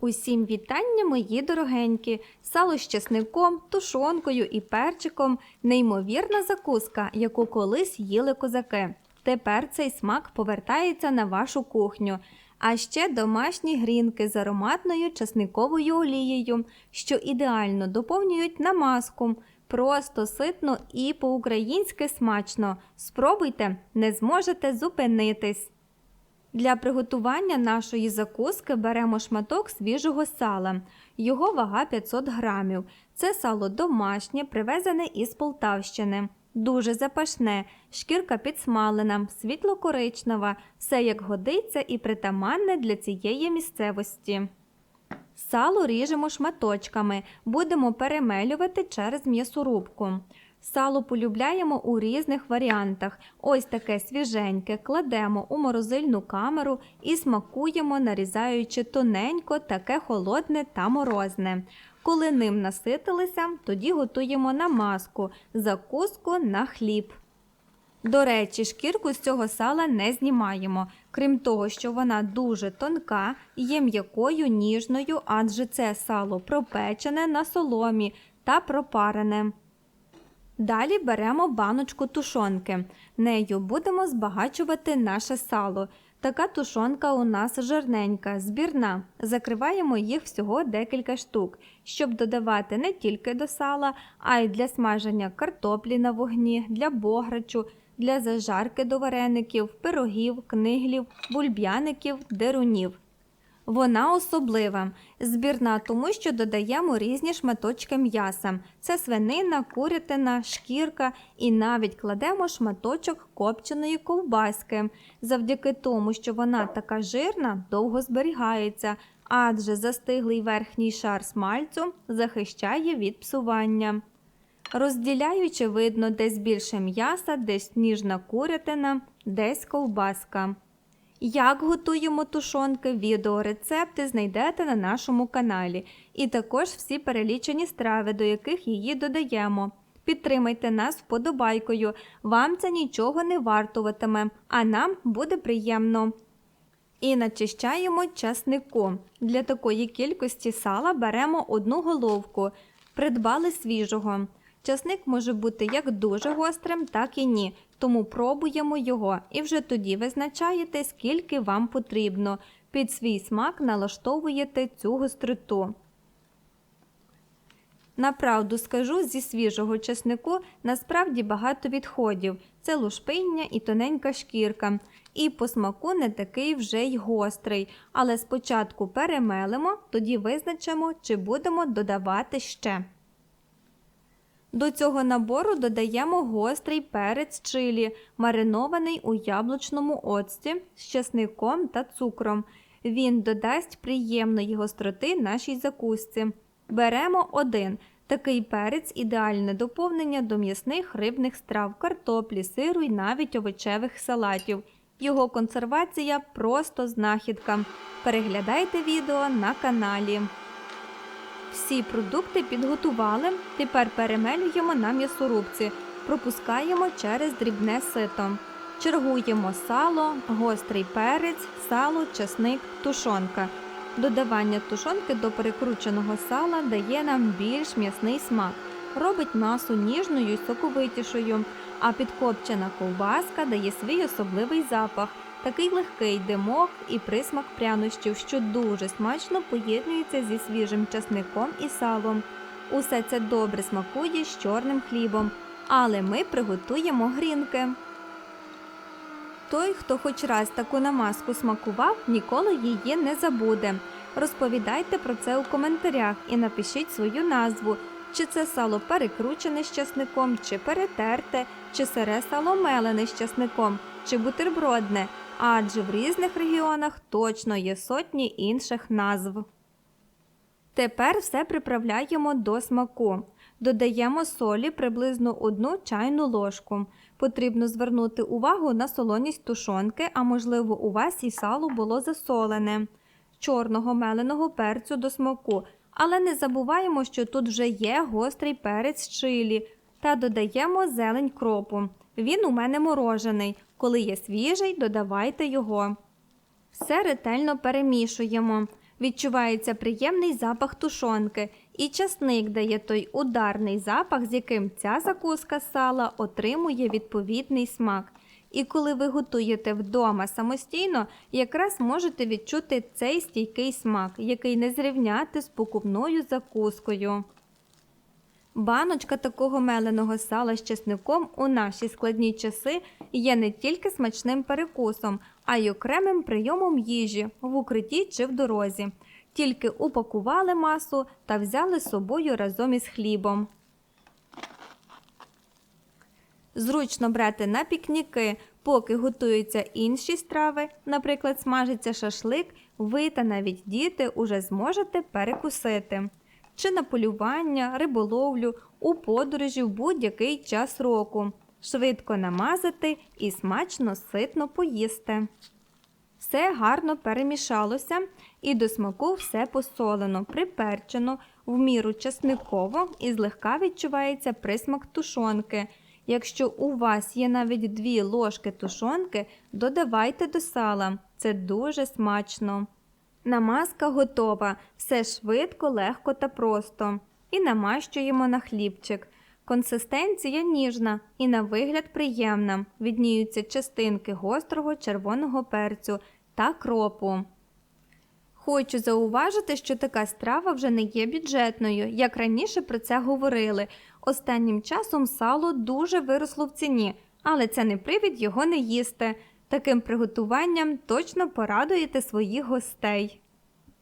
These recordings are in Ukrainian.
Усім вітання, мої дорогенькі! Сало з чесником, тушонкою і перчиком неймовірна закуска, яку колись їли козаки. Тепер цей смак повертається на вашу кухню. А ще домашні грінки з ароматною чесниковою олією, що ідеально доповнюють намазку. Просто ситно і по-українськи смачно. Спробуйте, не зможете зупинитись. Для приготування нашої закуски беремо шматок свіжого сала. Його вага 500 грамів. Це сало домашнє, привезене із Полтавщини. Дуже запашне, шкірка підсмалена, світло-коричнева, все як годиться і притаманне для цієї місцевості. Сало ріжемо шматочками, будемо перемелювати через м'ясорубку. Сало полюбляємо у різних варіантах. Ось таке свіженьке кладемо у морозильну камеру і смакуємо, нарізаючи тоненько, таке холодне та морозне. Коли ним наситилися, тоді готуємо намазку, закуску на хліб. До речі, шкірку з цього сала не знімаємо, крім того, що вона дуже тонка, є м'якою, ніжною, адже це сало пропечене на соломі та пропарене. Далі беремо баночку тушонки. Нею будемо збагачувати наше сало. Така тушонка у нас жирненька, збірна. Закриваємо їх всього декілька штук, щоб додавати не тільки до сала, а й для смаження картоплі на вогні, для бограчу, для зажарки до вареників, пирогів, книглів, бульб'яників, дерунів. Вона особлива, збірна, тому що додаємо різні шматочки м'яса. Це свинина, курятина, шкірка і навіть кладемо шматочок копченої ковбаски. Завдяки тому, що вона така жирна, довго зберігається, адже застиглий верхній шар смальцю захищає від псування. Розділяючи, видно десь більше м'яса, десь ніжна курятина, десь ковбаска. Як готуємо тушонки, відеорецепти знайдете на нашому каналі, і також всі перелічені страви, до яких її додаємо. Підтримайте нас вподобайкою, вам це нічого не вартуватиме, а нам буде приємно. І начищаємо часнику. Для такої кількості сала беремо одну головку, придбали свіжого. Часник може бути як дуже гострим, так і ні, тому пробуємо його і вже тоді визначаєте, скільки вам потрібно. Під свій смак налаштовуєте цю гостроту. Направду скажу, зі свіжого чеснику насправді багато відходів. Це лушпиння і тоненька шкірка. І по смаку не такий вже й гострий. Але спочатку перемелимо, тоді визначимо, чи будемо додавати ще. До цього набору додаємо гострий перець чилі, маринований у яблучному оцті з чесником та цукром. Він додасть приємної гостроти нашій закусці. Беремо один. Такий перець ідеальне доповнення до м'ясних рибних страв, картоплі, сиру і навіть овочевих салатів. Його консервація просто знахідка. Переглядайте відео на каналі. Всі продукти підготували. Тепер перемелюємо на м'ясорубці, пропускаємо через дрібне сито. Чергуємо сало, гострий перець, сало, чесник, тушонка. Додавання тушонки до перекрученого сала дає нам більш м'ясний смак, робить масу ніжною і соковитішою, а підкопчена ковбаска дає свій особливий запах, такий легкий димок і присмак прянощів, що дуже смачно поєднується зі свіжим часником і салом. Усе це добре смакує з чорним хлібом, але ми приготуємо грінки. Той, хто хоч раз таку намазку смакував, ніколи її не забуде. Розповідайте про це у коментарях і напишіть свою назву. Чи це сало перекручене з часником, чи перетерте, чи сире сало мелене з часником, чи бутербродне, адже в різних регіонах точно є сотні інших назв. Тепер все приправляємо до смаку. Додаємо солі приблизно одну чайну ложку. Потрібно звернути увагу на солоність тушонки, а можливо, у вас і сало було засолене, чорного меленого перцю до смаку. Але не забуваємо, що тут вже є гострий перець чилі, та додаємо зелень кропу. Він у мене морожений. Коли є свіжий, додавайте його. Все ретельно перемішуємо. Відчувається приємний запах тушонки, і часник дає той ударний запах, з яким ця закуска сала отримує відповідний смак. І коли ви готуєте вдома самостійно, якраз можете відчути цей стійкий смак, який не зрівняти з покупною закускою. Баночка такого меленого сала з чесником у наші складні часи є не тільки смачним перекусом, а й окремим прийомом їжі в укритті чи в дорозі. Тільки упакували масу та взяли з собою разом із хлібом. Зручно брати на пікніки, поки готуються інші страви, наприклад, смажиться шашлик, ви та навіть діти уже зможете перекусити. Чи на полювання, риболовлю, у подорожі в будь-який час року. Швидко намазати і смачно ситно поїсти. Все гарно перемішалося і до смаку все посолено, приперчено, в міру часниково і злегка відчувається присмак тушонки. Якщо у вас є навіть дві ложки тушонки, додавайте до сала. Це дуже смачно. Намазка готова, все швидко, легко та просто. І намащуємо на хлібчик. Консистенція ніжна і на вигляд приємна. Відніються частинки гострого червоного перцю та кропу. Хочу зауважити, що така страва вже не є бюджетною, як раніше про це говорили. Останнім часом сало дуже виросло в ціні, але це не привід його не їсти. Таким приготуванням точно порадуєте своїх гостей.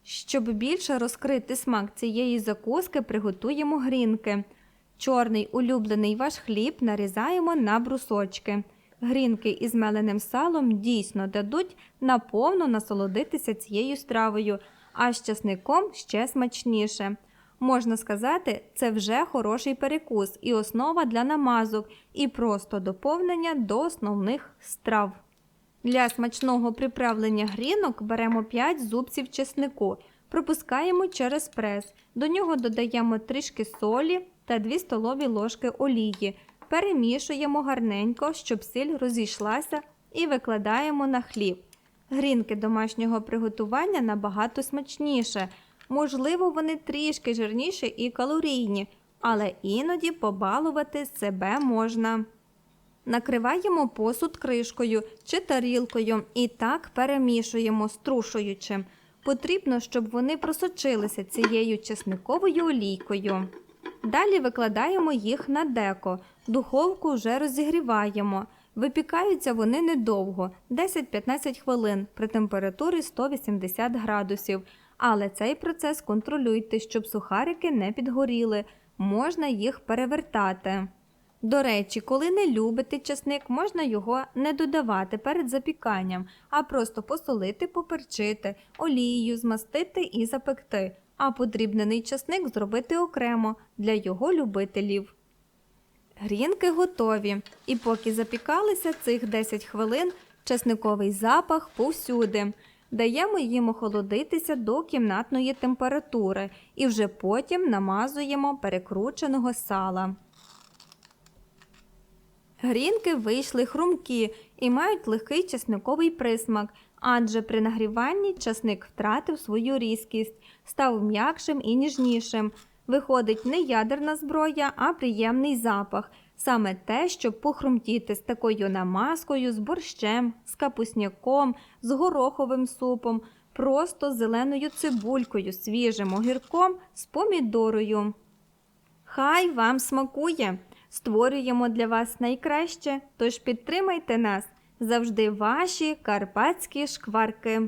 Щоб більше розкрити смак цієї закуски, приготуємо грінки. Чорний улюблений ваш хліб нарізаємо на брусочки. Грінки із меленим салом дійсно дадуть наповно насолодитися цією стравою, а з часником ще смачніше. Можна сказати, це вже хороший перекус і основа для намазок, і просто доповнення до основних страв. Для смачного приправлення грінок беремо 5 зубців чеснику, пропускаємо через прес. До нього додаємо трішки солі та 2 столові ложки олії. Перемішуємо гарненько, щоб сіль розійшлася, і викладаємо на хліб. Грінки домашнього приготування набагато смачніше. Можливо, вони трішки жирніші і калорійні, але іноді побалувати себе можна. Накриваємо посуд кришкою чи тарілкою і так перемішуємо, струшуючи. Потрібно, щоб вони просочилися цією чесниковою олійкою. Далі викладаємо їх на деко, духовку вже розігріваємо. Випікаються вони недовго 10-15 хвилин при температурі 180 градусів. Але цей процес контролюйте, щоб сухарики не підгоріли, можна їх перевертати. До речі, коли не любите чесник, можна його не додавати перед запіканням, а просто посолити, поперчити, олією змастити і запекти, а подрібнений чесник зробити окремо для його любителів. Грінки готові, і поки запікалися цих 10 хвилин, чесниковий запах повсюди. Даємо їм охолодитися до кімнатної температури і вже потім намазуємо перекрученого сала. Грінки вийшли хрумкі і мають легкий чесниковий присмак, адже при нагріванні часник втратив свою різкість, став м'якшим і ніжнішим. Виходить не ядерна зброя, а приємний запах. Саме те, щоб похрумтіти з такою намазкою, з борщем, з капусняком, з гороховим супом, просто зеленою цибулькою, свіжим огірком, з помідорою. Хай вам смакує! Створюємо для вас найкраще, тож підтримайте нас завжди ваші карпатські шкварки.